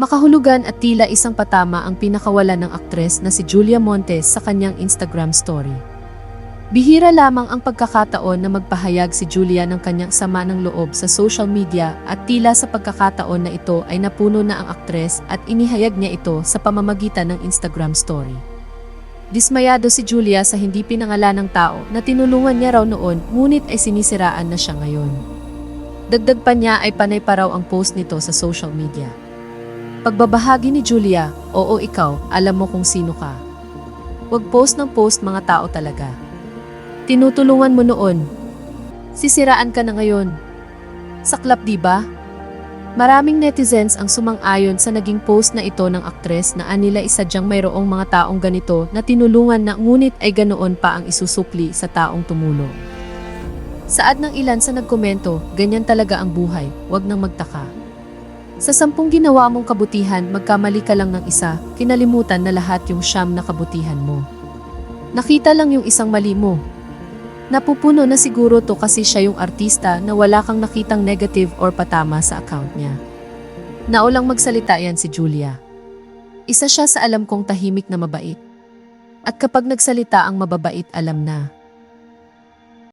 Makahulugan at tila isang patama ang pinakawala ng aktres na si Julia Montes sa kanyang Instagram story. Bihira lamang ang pagkakataon na magpahayag si Julia ng kanyang sama ng loob sa social media at tila sa pagkakataon na ito ay napuno na ang aktres at inihayag niya ito sa pamamagitan ng Instagram story. Dismayado si Julia sa hindi pinangalan ng tao na tinulungan niya raw noon ngunit ay sinisiraan na siya ngayon. Dagdag pa niya ay panay pa raw ang post nito sa social media. Pagbabahagi ni Julia, oo ikaw, alam mo kung sino ka. Huwag post ng post mga tao talaga. Tinutulungan mo noon. Sisiraan ka na ngayon. Saklap di ba? Maraming netizens ang sumang-ayon sa naging post na ito ng aktres na anila isadyang mayroong mga taong ganito na tinulungan na ngunit ay ganoon pa ang isusukli sa taong tumulong. Saad ng ilan sa nagkomento, ganyan talaga ang buhay, wag nang magtaka. Sa sampung ginawa mong kabutihan, magkamali ka lang ng isa, kinalimutan na lahat yung siyam na kabutihan mo. Nakita lang yung isang mali mo. Napupuno na siguro to kasi siya yung artista na wala kang nakitang negative or patama sa account niya. Naulang magsalita yan si Julia. Isa siya sa alam kong tahimik na mabait. At kapag nagsalita ang mababait alam na,